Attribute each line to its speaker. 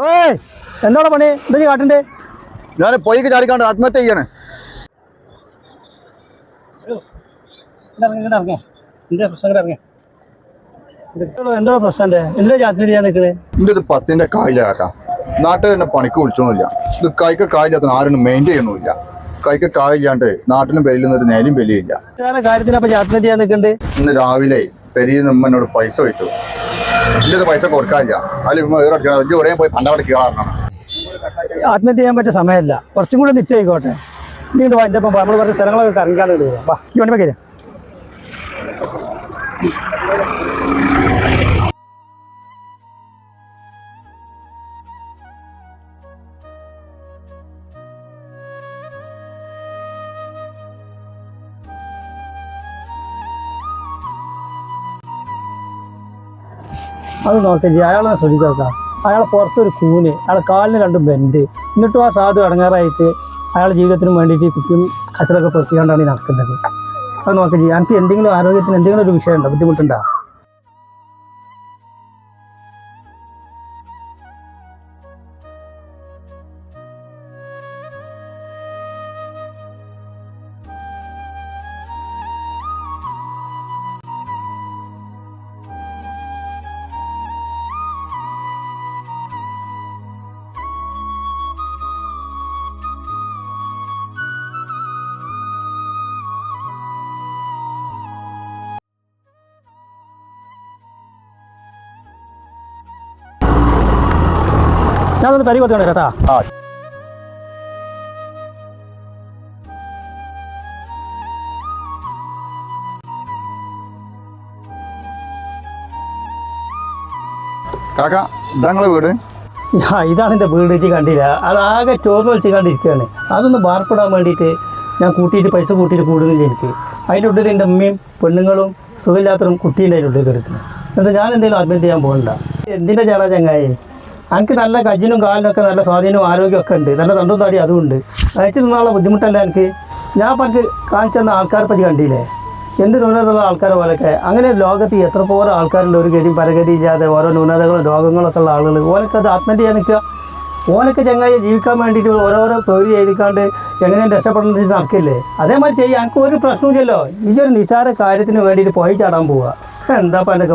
Speaker 1: ഓയ് എന്താണ് പണി? എന്താ കാട്ടണ്ടേ
Speaker 2: ഞാൻ പൊയ്ക്ക് ചാടിക്കാണ്ട് ആത്മഹത്യ ചെയ്യാണ്.
Speaker 1: പ്രശ്നം എന്താ ചെയ്യാൻ നിൽക്കണേ
Speaker 2: എന്റെ ഇത് പത്തിന്റെ കായില്ല കേട്ടാ. നാട്ടിൽ തന്നെ പണിക്ക് വിളിച്ചൊന്നുമില്ല. ഇത് കൈക്ക് കായില്ലാത്ത ആരും മെയിന്റെയിൻ ചെയ്യണമില്ല കൈക്ക് കായില്ലാണ്ട് നാട്ടിലും പെരിയിൽ ഒരു നേലും വലിയില്ല
Speaker 1: സാറെ കാര്യത്തിന് അപ്പൊ ജാതി ചെയ്യാൻ നിൽക്കണ്ട്
Speaker 2: ഇന്ന് രാവിലെ പെരിയിൽ നിന്ന് എന്നോട് പൈസ വെച്ചു എന്റെ ഇത് പൈസ കൊടുക്കാനില്ല. അതിൽ ഉമ്മ വേറെ അടിച്ചാൽ വലിയ ഒരേ പോയി പണ്ടവിടെ കയറാറാണ്
Speaker 1: ആത്മഹത്യ ചെയ്യാൻ പറ്റിയ സമയമല്ല. കുറച്ചും കൂടി നിറ്റായിക്കോട്ടെ ഇങ്ങോട്ട് വാ എന്റെ നമ്മൾ പറഞ്ഞ സ്ഥലങ്ങളൊക്കെ കറങ്ങാണ്ട് വാ ഈ വണ്ടി വെക്കരുത് അത് നോക്കി അയാളെ ശ്രദ്ധിച്ചു നോക്കാം. അയാൾ പുറത്തൊരു കൂന് അയാൾ കാലിന് രണ്ടും ബെൻഡ് എന്നിട്ടും ആ സാധു അടങ്ങാറായിട്ട് അയാളുടെ ജീവിതത്തിന് വേണ്ടിയിട്ട് കുപ്പിയും കച്ചറൊക്കെ പെറുക്കിക്കൊണ്ടാണ് ഈ നടക്കുന്നത് അത് നോക്കി എനിക്ക് എന്തെങ്കിലും ആരോഗ്യത്തിന് എന്തെങ്കിലും ഒരു വിഷയമുണ്ടോ? ബുദ്ധിമുട്ടുണ്ടോ? ഞാനൊന്ന് പരി കൊടുത്തോണ്ട് കേട്ടാ.
Speaker 2: ആ. കാക്ക ഇതാ വീട്?
Speaker 1: ആ ഇതാണ് എന്റെ വീട് വെച്ച് കണ്ടില്ല. അത് ആകെ ചോറ് വലിച്ച് കണ്ടിരിക്കുകയാണ്. അതൊന്ന് ബാർപ്പിടാൻ വേണ്ടിയിട്ട് ഞാൻ കൂട്ടിയിട്ട് പൈസ കൂട്ടിയിട്ട് കൂടുന്നില്ല എനിക്ക്. അതിന്റെ ഉള്ളിൽ എന്റെ അമ്മയും പെണ്ണുങ്ങളും സുഖമില്ലാത്തതും കുട്ടീന്റെ അതിന്റെ ഉള്ളിൽ കിടക്കുന്നത് എന്നിട്ട് ഞാൻ എന്തെങ്കിലും ആത്മഹത്യ ചെയ്യാൻ പോകണ്ട. എന്തിന്റെ ചേടാ ചങ്ങായി? എനിക്ക് നല്ല കജിനും കാലിനൊക്കെ നല്ല സ്വാധീനവും ആരോഗ്യമൊക്കെ ഉണ്ട്. നല്ല തണ്ടും താടി അതും ഉണ്ട് അയച്ചു നിന്നുള്ള ബുദ്ധിമുട്ടല്ല എനിക്ക് ഞാൻ പണ്ട് കാണിച്ചു തന്ന ആൾക്കാരെ പറ്റി കണ്ടില്ലേ? എന്ത് ന്യൂനതയുള്ള ആൾക്കാരെ പോലൊക്കെ അങ്ങനെ ലോകത്ത് എത്ര പോലെ ആൾക്കാരുണ്ട്. ഒരു ഗതിയും പരഗതി ഇല്ലാതെ ഓരോ ന്യൂനതകളും രോഗങ്ങളൊക്കെ ഉള്ള ആളുകൾ ഓലൊക്കെ അത് ആത്മഹത്യ ചെയ്യാൻ നിൽക്കുക. ഓലൊക്കെ ചങ്ങായി ജീവിക്കാൻ വേണ്ടിയിട്ട് ഓരോരോ തൊഴിൽ ചെയ്തിക്കാണ്ട് എങ്ങനെയും രക്ഷപ്പെടുന്നത് നടക്കില്ലേ? അതേമാതിരി ചെയ്യാൻ എനിക്ക് ഒരു പ്രശ്നമില്ലല്ലോ ഇതൊരു നിസാര കാര്യത്തിന് വേണ്ടിയിട്ട് പോയി ചാടാൻ പോവുക. എന്താ എന്റെ